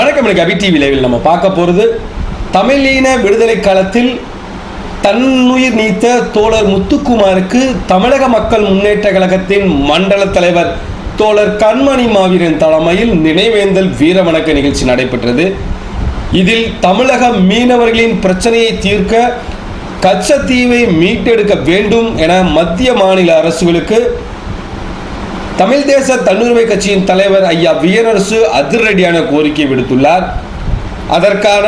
வணக்கம் எனக்கு அபி டிவி லைவில் நம்ம பார்க்க போகிறது தமிழீன விடுதலை காலத்தில் தன்னுயிர் நீத்த தோழர் முத்துக்குமாருக்கு தமிழக மக்கள் முன்னேற்ற கழகத்தின் மண்டல தலைவர் தோழர் கண்மணி மாவீரன் தலைமையில் நினைவேந்தல் வீர வணக்க நிகழ்ச்சி நடைபெற்றது. இதில் தமிழக மீனவர்களின் பிரச்சனையை தீர்க்க கச்சத்தீவை மீட்டெடுக்க வேண்டும் என மத்திய மாநில அரசுகளுக்கு தமிழ் தேச தன்னுரிமை கட்சியின் தலைவர் ஐயா வியனரசு அதிரடியான கோரிக்கை விடுத்துள்ளார். அதற்கான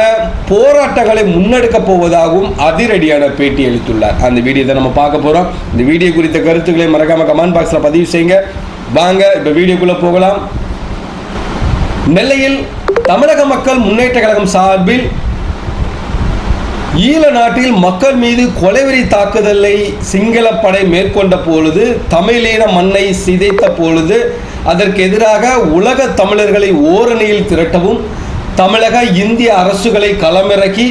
போராட்டங்களை முன்னெடுக்கப் போவதாகவும் அதிரடியான பேட்டி அளித்துள்ளார். அந்த வீடியோ நம்ம பார்க்க போகிறோம் இந்த வீடியோ குறித்த கருத்துக்களை மறக்காம கமெண்ட் பாக்ஸில் பதிவு செய்யுங்க. வாங்க இப்போ வீடியோக்குள்ளே போகலாம். நெல்லையில் தமிழக மக்கள் முன்னேற்ற கழகம் சார்பில் ஈழ நாட்டில் மக்கள் மீது கொலைவெறி தாக்குதலை சிங்கள படை மேற்கொண்ட பொழுது தமிழீழ மண்ணை சிதைத்த பொழுது அதற்கு எதிராக உலக தமிழர்களை ஓரணியில் திரட்டவும் தமிழக இந்திய அரசுகளை களமிறக்கி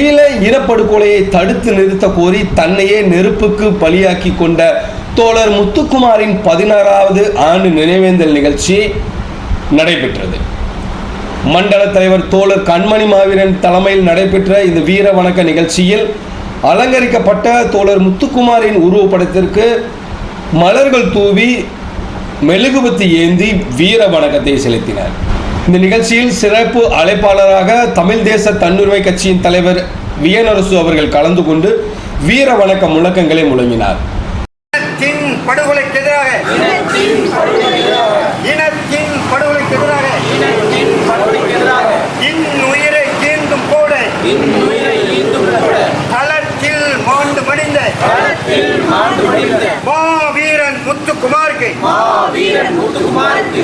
ஈழ இனப்படுகொலையை தடுத்து நிறுத்த கோரி தன்னையே நெருப்புக்கு பலியாக்கி கொண்ட தோழர் முத்துக்குமாரின் பதினாறாவது ஆண்டு நினைவேந்தல் நிகழ்ச்சி நடைபெற்றது. மண்டல தலைவர் தோழர் கண்மணி மாவீரன் தலைமையில் நடைபெற்ற இந்த வீர வணக்க நிகழ்ச்சியில் அலங்கரிக்கப்பட்ட தோழர் முத்துக்குமாரின் உருவப்படத்திற்கு மலர்கள் தூவி மெழுகுபத்தி ஏந்தி வீர வணக்கத்தை செலுத்தினார். இந்த நிகழ்ச்சியில் சிறப்பு அழைப்பாளராக தமிழ் தேச தன்னுரிமை கட்சியின் தலைவர் வியனரசு அவர்கள் கலந்து கொண்டு வீர வணக்க முழக்கங்களை முழங்கினார் படுகொலைக்கு எதிராக இனத்தின் படுகொலைக்கு எதிராக இன்னுயிரை ஈந்தும் போட களத்தில் மாண்டு மடிந்த மாவீரன் முத்துக்குமாருக்கு.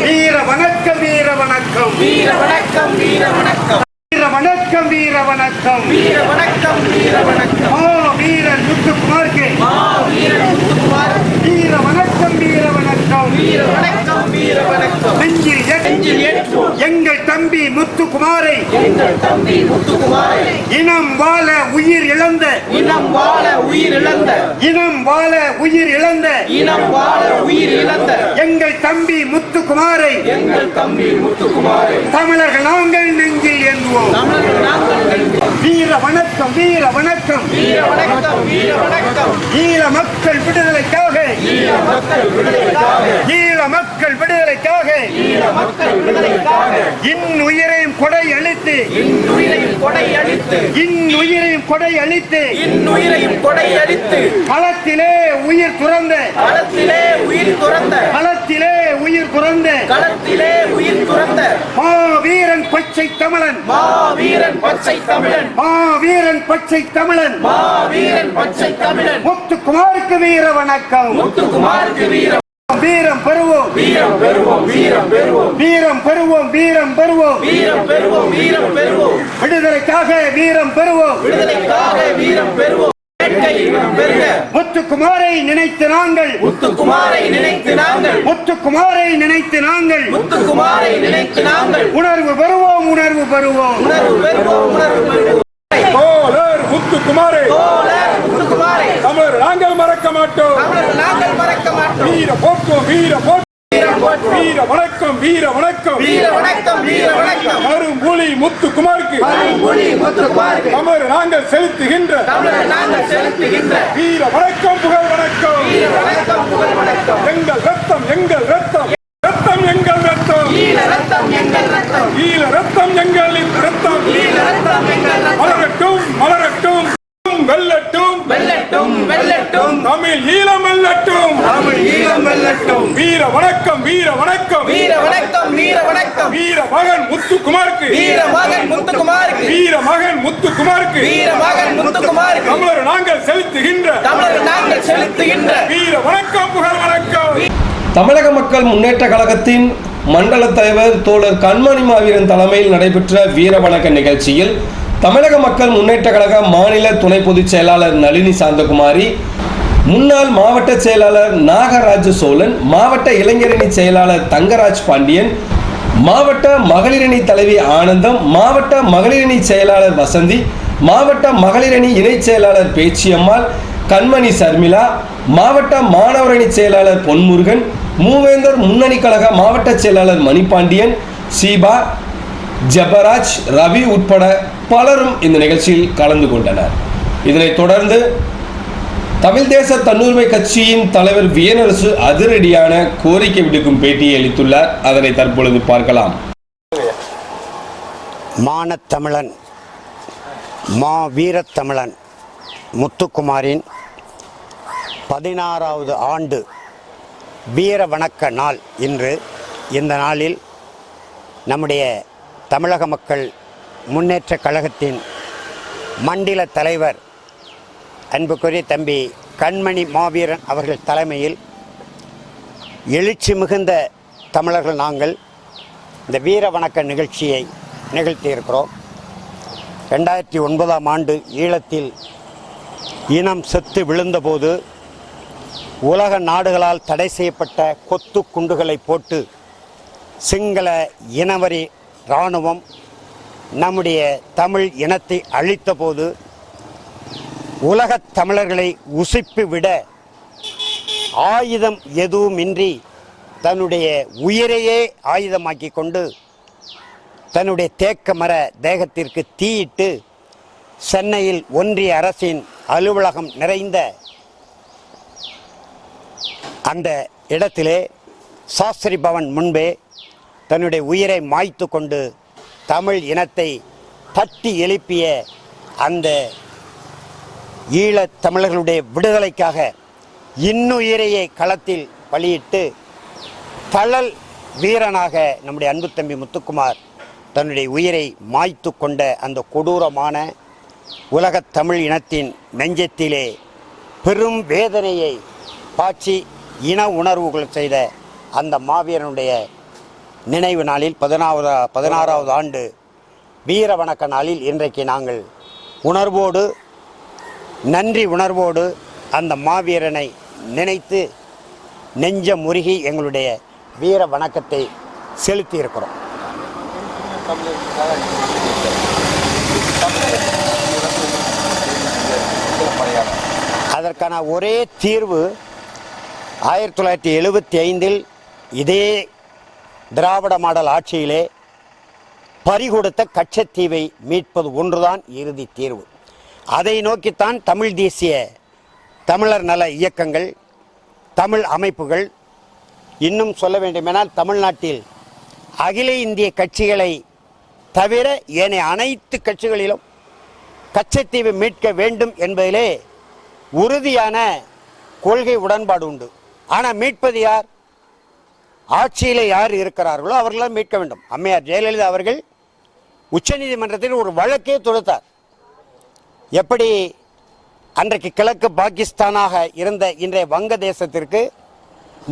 வீர வணக்கம் வீர வணக்கம். வீர வணக்கம் வீர வணக்கம். மாவீரன் முத்துக்குமாருக்கு. வீர வணக்கம் வீர வணக்கம். நெஞ்சில் ஏற்று எங்கள் தம்பி முத்துக்குமாரை. இனம் வாழ உயிர் இழந்த இனம் வாழ உயிர் இழந்த இனம் வாழ உயிர் இழந்த. இனம் வாழ உயிர் இழந்த. எங்கள் தம்பி முத்துக்குமாரை. எங்கள் தம்பி முத்துக்குமாரை. தமிழர்கள் நாங்கள் நெஞ்சில் ஏந்துவோம். தமிழர்கள் வீர வணக்கம் வீர வணக்கம். வீர வணக்கம் வீர வணக்கம். ஈழ மக்கள் விடுதலைக்காக ஈழ மக்கள் விடுதலைக்காக ஈழ மக்கள் விடுதலைக்காக ஈழ மக்கள் விடுதலைக்காக இன்னுயிரையும் கொடை அளித்து இன்னுயிரையும் கொடை அளித்து இன்னுயிரையும் கொடை அளித்து இன்னுயிரையும் கொடை அளித்து களத்திலே உயிர் துறந்த. களத்திலே உயிர் துறந்த. களத்திலே உயிர் துறந்த. களத்திலே மாவீரன் பச்சை தமிழன். மாவீரன் பச்சை தமிழன். மாவீரன் பச்சை தமிழன். மாவீரன் பச்சை தமிழன். முத்துக்குமாருக்கு வீர வணக்கம். முத்துக்குமாருக்கு வீரம் வீரம் பெறுவோம். வீரம் பெறுவோம் வீரம் பெறுவோம். வீரம் பெறுவோம் வீரம் பெறுவோம். வீரம் பெறுவோம் வீரம் பெறுவோம். விடுதலைக்காக வீரம் பெறுவோம். விடுதலைக்காக வீரம் பெறுவோம். முத்துக்குமாரை நினைத்து நாங்கள். முத்துக்குமாரை நினைத்து நாங்கள். முத்துக்குமாரை நினைத்து நாங்கள். முத்துக்குமாரை நினைத்து நாங்கள். உணர்வு பெறுவோம் உணர்வு பெறுவோம். உணர்வு பெறுவோம் உணர்வு பெறுவோம். முத்துக்குமாரே. முத்துக்குமாரை. தமிழர் நாங்கள் மறக்க மாட்டோம். நாங்கள் மறக்க மாட்டோம். வீர போக்கும். வீர போக்கும். வீர வணக்கம் வீர வணக்கம். வீர வணக்கம் வீர முத்துக்குமாருக்கு. தமிழர் நாங்கள் செலுத்துகின்ற வீர வணக்கம் புகழ் வணக்கம். எங்கள் ரத்தம் எங்கள் ரத்தம். ரத்தம் எங்கள் ரத்தம். ஈழ ரத்தம் எங்களின் ரத்தம். மலரட்டும் மலரட்டும். வெல்லட்டும் வெல்லட்டும் வெல்லட்டும். தமிழ் ஈழம் வெல்லட்டும். தமிழ் ஈழம் வெல்லட்டும். வீர வணக்கம் வீர வணக்கம். வீர வணக்கம் வீர வணக்கம். வீர மகன் முத்துக்குமாருக்கு. வீர மகன் முத்துக்குமாருக்கு. வீர மகன் முத்துக்குமாருக்கு. வீர மகன் முத்துக்குமாருக்கு. தமிழர் நாங்கள் செலுத்துகின்ற. தமிழர் நாங்கள் செலுத்துகின்ற. வீர வணக்கம் புகழ் வணக்கம். தமிழக மக்கள் முன்னேற்ற கழகத்தின் மண்டல தலைவர் தோழர் கண்மணி மாவீரன் தலைமையில் நடைபெற்ற வீர வணக்க நிகழ்ச்சியில் தமிழக மக்கள் முன்னேற்ற கழக மாநில துணை பொதுச் செயலாளர் நளினி சாந்தகுமாரி முன்னாள் மாவட்ட செயலாளர் நாகராஜ சோழன் மாவட்ட இளைஞரணி செயலாளர் தங்கராஜ் பாண்டியன் மாவட்ட மகளிரணி தலைவி ஆனந்தம் மாவட்ட மகளிரணி செயலாளர் வசந்தி மாவட்ட மகளிரணி இணைச் செயலாளர் பேச்சியம்மாள் கண்மணி சர்மிளா மாவட்ட மாணவரணி செயலாளர் பொன்முருகன் மூவேந்தர் முன்னணி கழக மாவட்ட செயலாளர் மணிபாண்டியன் சீபா ஜபராஜ் ரவி உட்பட பலரும் இந்த நிகழ்ச்சியில் கலந்து கொண்டனர். இதனைத் தொடர்ந்து தமிழ் தேச தன்னுரிமை கட்சியின் தலைவர் வியனரசு அதிரடியான கோரிக்கை விடுக்கும் பேட்டியை அளித்துள்ளார். அதனை தற்பொழுது பார்க்கலாம். மானத்தமிழன் மா வீரத்தமிழன் முத்துக்குமாரின் பதினாறாவது ஆண்டு வீர வணக்க நாள் இன்று. இந்த நாளில் நம்முடைய தமிழக மக்கள் முன்னேற்ற கழகத்தின் மண்டில தலைவர் அன்புக்குரிய தம்பி கண்மணி மாவீரன் அவர்கள் தலைமையில் எழுச்சி மிகுந்த தமிழர்கள் நாங்கள் இந்த வீர வணக்க நிகழ்ச்சியை நிகழ்த்தியிருக்கிறோம் ரெண்டாயிரத்தி ஒன்பதாம் ஆண்டு ஈழத்தில் இனம் செத்து விழுந்தபோது உலக நாடுகளால் தடை செய்யப்பட்ட கொத்து குண்டுகளை போட்டு சிங்கள இனவரி இராணுவம் நம்முடைய தமிழ் இனத்தை அழித்தபோது உலகத் தமிழர்களை உசிப்பு விட ஆயுதம் எதுவுமின்றி தன்னுடைய உயிரையே ஆயுதமாக்கி கொண்டு தன்னுடைய தேக்க மர தேகத்திற்கு தீயிட்டு சென்னையில் ஒன்றிய அரசின் அலுவலகம் நிறைந்த அந்த இடத்திலே சாஸ்திரி பவன் முன்பே தன்னுடைய உயிரை மாய்த்து கொண்டு தமிழ் இனத்தை தட்டி எழுப்பிய அந்த ஈழத் தமிழர்களுடைய விடுதலைக்காக இன்னுயிரையே களத்தில் பலியிட்டு தழல் வீரனாக நம்முடைய அன்பு தம்பி முத்துக்குமார் தன்னுடைய உயிரை மாய்த்து கொண்ட அந்த கொடூரமான உலகத் தமிழ் இனத்தின் நெஞ்சத்திலே பெரும் வேதனையை பாய்ச்சி இன உணர்வுகள் செய்த அந்த மாவீரனுடைய நினைவு நாளில் பதினாவது பதினாறாவது ஆண்டு வீர வணக்க நாளில் இன்றைக்கு நாங்கள் உணர்வோடு நன்றி உணர்வோடு அந்த மாவீரனை நினைத்து நெஞ்ச முருகி எங்களுடைய வீர வணக்கத்தை செலுத்தி இருக்கிறோம் அதற்கான ஒரே தீர்வு ஆயிரத்தி தொள்ளாயிரத்தி எழுபத்தி ஐந்தில் இதே திராவிட மாடல் ஆட்சியிலே பறிகொடுத்த கச்சத்தீவை மீட்பது ஒன்றுதான் இறுதி தீர்வு. அதை நோக்கித்தான் தமிழ் தேசிய தமிழர் நல இயக்கங்கள் தமிழ் அமைப்புகள் இன்னும் சொல்ல வேண்டுமெனால் தமிழ்நாட்டில் அகில இந்திய கட்சிகளை தவிர ஏனைய அனைத்து கட்சிகளிலும் கச்சத்தீவை மீட்க வேண்டும் என்பதிலே உறுதியான கொள்கை உடன்பாடு உண்டு. ஆனால் மீட்பது யார்? ஆட்சியில் யார் இருக்கிறார்களோ அவர்களால் மீட்க வேண்டும். அம்மையார் ஜெயலலிதா அவர்கள் உச்சநீதிமன்றத்தில் ஒரு வழக்கே தொடுத்தார். எப்படி அன்றைக்கு கிழக்கு பாகிஸ்தானாக இருந்த இன்றைய வங்க தேசத்திற்கு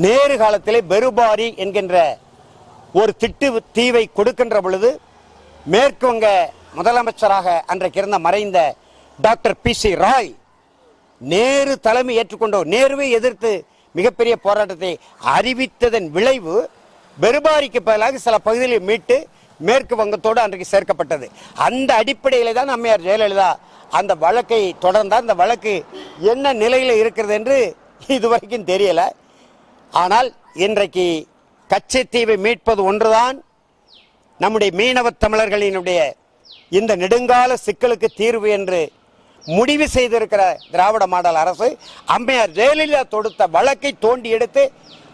நேரு காலத்திலே பெருபாரி என்கின்ற ஒரு திட்டு தீவை கொடுக்கின்ற பொழுது மேற்கு வங்க முதலமைச்சராக அன்றைக்கு இருந்த மறைந்த doctor B C Roy Nehru தலைமை ஏற்றுக்கொண்டோர். நேருவை எதிர்த்து மிகப்பெரிய போராட்டத்தை அறிவித்ததன் விளைவு பெருபாரிக்கு பதிலாக சில பகுதிகளை மீட்டு மேற்கு வங்கத்தோடு அன்றைக்கு சேர்க்கப்பட்டது. அந்த அடிப்படையில் தான் அம்மையார் ஜெயலலிதா அந்த வழக்கை தொடர்ந்தார். அந்த வழக்கு என்ன நிலையில் இருக்கிறது என்று இதுவரைக்கும் தெரியலை. ஆனால் இன்றைக்கு கச்சத்தீவை மீட்பது ஒன்றுதான் நம்முடைய மீனவ தமிழர்களினுடைய இந்த நெடுங்கால சிக்கலுக்கு தீர்வு என்று முடிவு செய்திருக்கிற திராவிட மாடல் அரசு அம்மையார் ஜெயலலிதா தொடுத்த வழக்கை தோண்டி எடுத்து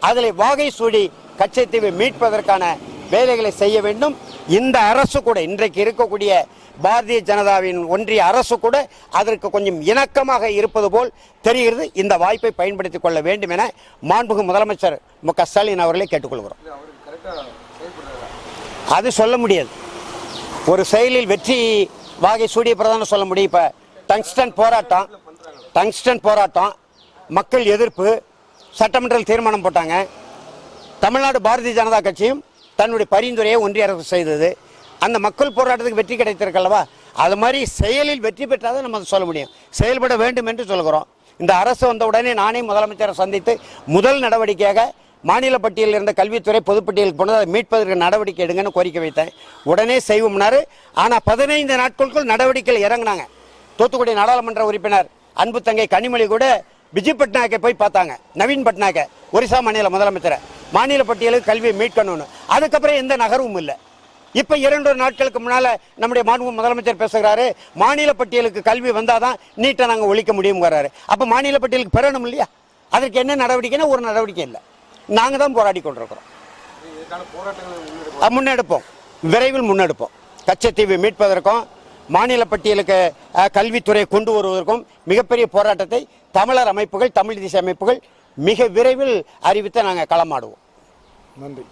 அதில் வாகை சூடி கச்சத்தீவை மீட்பதற்கான வேலைகளை செய்ய வேண்டும். இந்த அரசு கூட இன்றைக்கு இருக்கக்கூடிய பாரதிய ஜனதாவின் ஒன்றிய அரசு கூட அதற்கு கொஞ்சம் இணக்கமாக இருப்பது போல் தெரிகிறது. இந்த வாய்ப்பை பயன்படுத்திக் கொள்ள வேண்டும் என மாண்புகு முதலமைச்சர் மு க ஸ்டாலின் அவர்களை கேட்டுக்கொள்கிறோம். அது சொல்ல முடியாது. ஒரு செயலில் வெற்றி வாகை சூடிய பிரதானம் சொல்ல முடியும். இப்போ டங்ஸ்டன் போராட்டம் டங்ஸ்டன் போராட்டம் மக்கள் எதிர்ப்பு சட்டமன்றத்தில் தீர்மானம் போட்டாங்க. தமிழ்நாடு பாரதிய ஜனதா கட்சியும் தன்னுடைய பரிந்துரையை ஒன்றிய அரசு செய்தது. அந்த மக்கள் போராட்டத்துக்கு வெற்றி கிடைத்திருக்கல்லவா? அது மாதிரி செயலில் வெற்றி பெற்றாதான் நம்ம அதை சொல்ல முடியும். செயல்பட வேண்டும் என்று சொல்கிறோம் இந்த அரசு வந்த உடனே நானே முதலமைச்சரை சந்தித்து முதல் நடவடிக்கையாக மாநில பட்டியலில் இருந்த கல்வித்துறை பொதுப்பட்டியலுக்கு போனது அதை மீட்பதற்கு நடவடிக்கை எடுங்கன்னு கோரிக்கை வைத்தேன். உடனே செய்வோம்னாரு ஆனால் பதினைந்து நாட்களுக்குள் நடவடிக்கையில் இறங்குனாங்க. தூத்துக்குடி நாடாளுமன்ற உறுப்பினர் அன்பு தங்கை கனிமொழி கூட விஜய் பட்நாயக்கை போய் பார்த்தாங்க. நவீன் பட்நாயக்க ஒரிசா மாநில முதலமைச்சரை. மாநில பட்டியலுக்கு கல்வியை மீட்கணும்னு. அதுக்கப்புறம் எந்த நகர்வும் இல்லை. இப்ப இரண்டு நாட்களுக்கு முன்னால நம்முடைய மாண்பு முதலமைச்சர் பேசுகிறாரு. மாநில பட்டியலுக்கு கல்வி வந்தாதான் நீட்டை நாங்க ஒழிக்க முடியுங்கிறாரு அப்ப மாநில பட்டியலுக்கு பெறணும் இல்லையா? அதற்கு என்ன நடவடிக்கைன்னா ஒரு நடவடிக்கை இல்லை. நாங்க தான் போராடி கொண்டிருக்கிறோம். முன்னெடுப்போம். விரைவில் முன்னெடுப்போம். கச்சத்தீவை மீட்பதற்கும் மாநில பட்டியலுக்கு அஹ், கொண்டு வருவதற்கும் மிகப்பெரிய போராட்டத்தை தமிழர் அமைப்புகள் தமிழ் தேசிய அமைப்புகள் மிக விரைவில் அறிவித்து நாங்கள் களமாடுவோம். நன்றி.